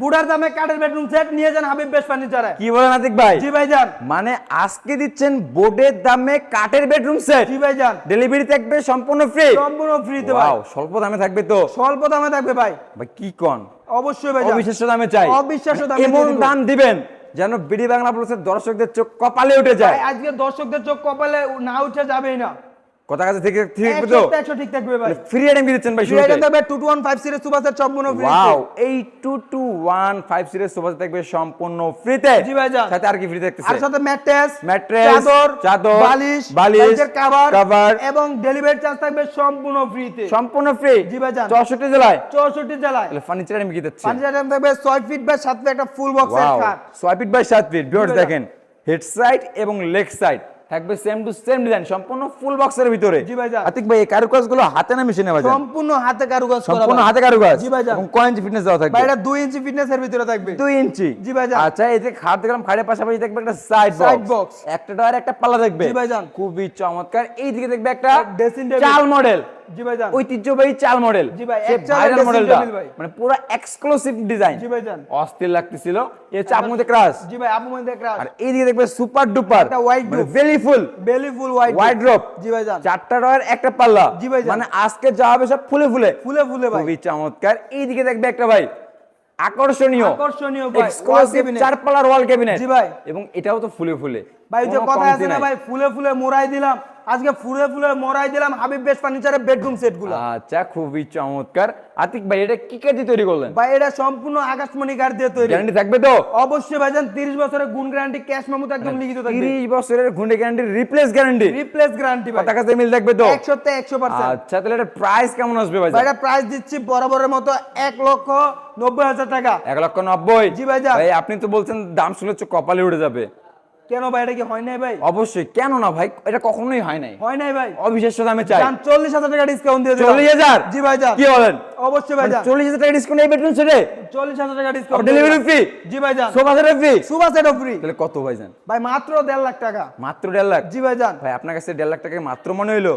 বুড়ার দামে কাঠের বেডরুম সেট নিয়ে যান হাবিব বেস্ট ফার্নিচারে কি বলেন আতিক ভাই? জি ভাইজান। মানে আজকে দিচ্ছেন বোর্ডের দামে কাঠের বেডরুম সেট জি ভাইজান। ডেলিভারি থাকবে সম্পূর্ণ ফ্রি সম্পূর্ণ ফ্রিতে ভাই। স্বল্প দামে থাকবে তো? স্বল্প দামে থাকবে ভাই। ভাই কি কোন? অবশ্যই ভাইজান। অবিশ্বাস্য দামে চাই। অবিশ্বাস্য দামে এমন দাম দিবেন যেন বিডি বাংলা প্লাসের দর্শকদের চোখ কপালে উঠে যায়। আজকে দর্শকদের চোখ কপালে না উঠে যাবেই না। কথা কাছে থেকে ঠিক একশো তো? একশো ঠিক থাকবে ভাই। ফ্রি আইটেম দিচ্ছেন ভাই ফ্রি আইটেম থাকবে সিরিজ সুপার সম্পূর্ণ ফ্রি ওয়াও এই থাকবে ফ্রিতে জি ভাইজান। সাথে আর কি ফ্রি আর সাথে ম্যাট্রেস Mattress, চাদর চাদর, বালিশ বালিশ, কভার cover, এবং ডেলিভারি চার্জ থাকবে সম্পূর্ণ ফ্রিতে সম্পূর্ণ ফ্রি জি। চৌষট্টি জেলায়? চৌষট্টি জেলায়। তাহলে ফার্নিচার কি আইটেম থাকবে ফিট বাই সাত ফিট একটা ফুল বক্সের খাট ছয় ফিট বাই সাত ফিট ভিউয়ার্স দেখেন হেড সাইড এবং লেগ সাইড থাকবে সেম টু সেম ডিজাইন সম্পূর্ণ ফুল বক্সের ভিতরে। জি ভাই আতিক ভাই এই কারুকাজগুলো হাতে না মেশিনে ভাই সম্পূর্ণ হাতে কারুকাজ করা সম্পূর্ণ হাতে কারুকাজ? জি ভাই এবং কয়েন ফিটনেস দেওয়া থাকবে? ভাই এটা দুই ইঞ্চি ফিটনেস এর ভিতরে থাকবে। দুই ইঞ্চি জি ভাই আচ্ছা এই যে খাট দেখলাম খাটের পাশাপাশি দেখবে একটা সাইড সাইড বক্স। একটা ডয়ার একটা পাল্লা দেখবে। জি ভাই খুবই চমৎকার। এই দিকে দেখবে একটা dressing টেবিল চাল মডেল জি ঐতিহ্যবাহী চাল মডেল জি ভাই, ভাইরাল মডেলটা মানে পুরো এক্সক্লুসিভ ডিজাইন জি অস্থির লাগতেছিল। চাপ মধ্যে ক্রাশ জি ভাই আপু মধ্যে ক্রাশ আর এই দিকে দেখবে সুপার ডুপার মানে roof। ভেলি ফুল বেলি ফুল হোয়াইট হোয়াইট ড্রপ জি ভাইজান। চারটা ডয়ার একটা পাল্লা। জি ভাইজান। মানে আজকে যা হবে সব ফুলে ফুলে। ফুলে ফুলে ভাই। খুবই চমৎকার। এই দিকে দেখবে একটা ভাই। আকর্ষণীয়। আকর্ষণীয় ভাই এক্সক্লুসিভ cabinet। চার পাল্লার ওয়াল ক্যাবিনেট জি ভাই। এবং এটাও তো ফুলে ফুলে। ভাই যে কথা আছে না ভাই? ফুলে ফুলে মোড়াই দিলাম। আজকে ফুলে ফুলে মোড়াই দিলাম হাবিব বেস্ট ফার্নিচারের বেডরুম সেটগুলো আচ্ছা খুবই চমৎকার। আতিক ভাই এটা কি কাজে তৈরি করলেন? ভাই এটা সম্পূর্ণ আকাশমণি কাঠ দিয়ে তৈরি। গ্যারান্টি থাকবে তো? অবশ্যই ভাইজান 30 বছরের গুণ গ্যারান্টি ক্যাশ মেমো একদম লিখিত থাকবে। 30 বছরের ঘুরে guarantee replace guarantee replace guarantee ভাই। কাছে মিল থাকবে তো? 100 তে 100% আচ্ছা তাহলে এটা প্রাইস কেমন আসবে ভাই ভাই এটা প্রাইস দিচ্ছি বরাবরের মতো 1 লক্ষ 90 হাজার টাকা। এক লক্ষ নব্বই? জি ভাইজান। ভাই আপনি তো বলছেন দাম চোখ কপালে উঠে যাবে। কেন ভাই এটা কি হয় নাই ভাই? অবশ্যই কেন না ভাই? এটা কখনোই হয় নাই। হয় নাই ভাই। অবিশ্বাস্য দামে চাই। জান 40000 টাকা ডিসকাউন্ট দিয়ে দিলাম। 40000 জি ভাই জান কি বলেন? অবশ্যই ভাই জান চল্লিশ হাজার টাকা ডিসকাউন্ট এই বেডরুম সেটে 40000 টাকা ডিসকাউন্ট ডেলিভারি ফ্রি জি ভাই জান sofa set free sofa set free তাহলে কত ভাই জান ভাই মাত্র 1.5 লাখ টাকা। মাত্র 1.5 লাখ? জি ভাই জান ভাই আপনার কাছে 1.5 লাখ টাকা মাত্র মনে হইল?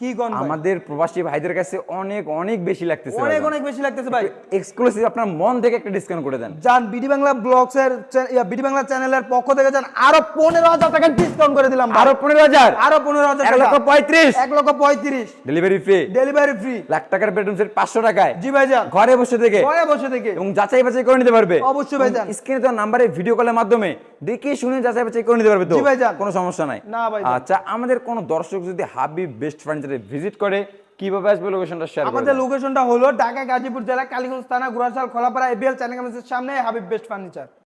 কি ভাই? আমাদের প্রবাসী ভাইদের কাছে অনেক অনেক বেশি লাগতেছে অনেক অনেক বেশি লাগতেছে ভাই। এক্সক্লুসিভ আপনার মন থেকে একটা ডিসকাউন্ট করে দেন। জান বিডি বাংলা ব্লগস এর বিডি বাংলা চ্যানেলের পক্ষ থেকে জান আরও পনেরো হাজার টাকা ডিসকাউন্ট করে দিলাম আরও পনেরো হাজার? আরও পনেরো হাজার এক লক্ষ টাকা। পঁয়ত্রিশ। এক লক্ষ পঁয়ত্রিশ। Delivery free delivery free lakh টাকার বেডরুম সেট পাঁচশো টাকায়। জি ভাই যান। ঘরে বসে থেকে। ঘরে বসে থেকে। এবং যাচাই বাছাই করে নিতে পারবে। অবশ্যই ভাইজান। স্ক্রিনে তো নাম্বারে ভিডিও কলের মাধ্যমে দেখে শুনে যাচাই বাছাই করে নিতে পারবে তো? ভাই কোনো সমস্যা নাই। না ভাই আচ্ছা আমাদের কোন দর্শক যদি হাবিব বেস্ট ফার্নিচারে ভিজিট করে কীভাবে আসবে লোকেশনটা শেয়ার আমাদের লোকেশনটা হলো ঢাকা গাজীপুর জেলা কালীগঞ্জ থানা গুরাশাল খোলাপাড়া এবিএল চ্যানেল সামনে হাবিব বেস্ট ফার্নিচার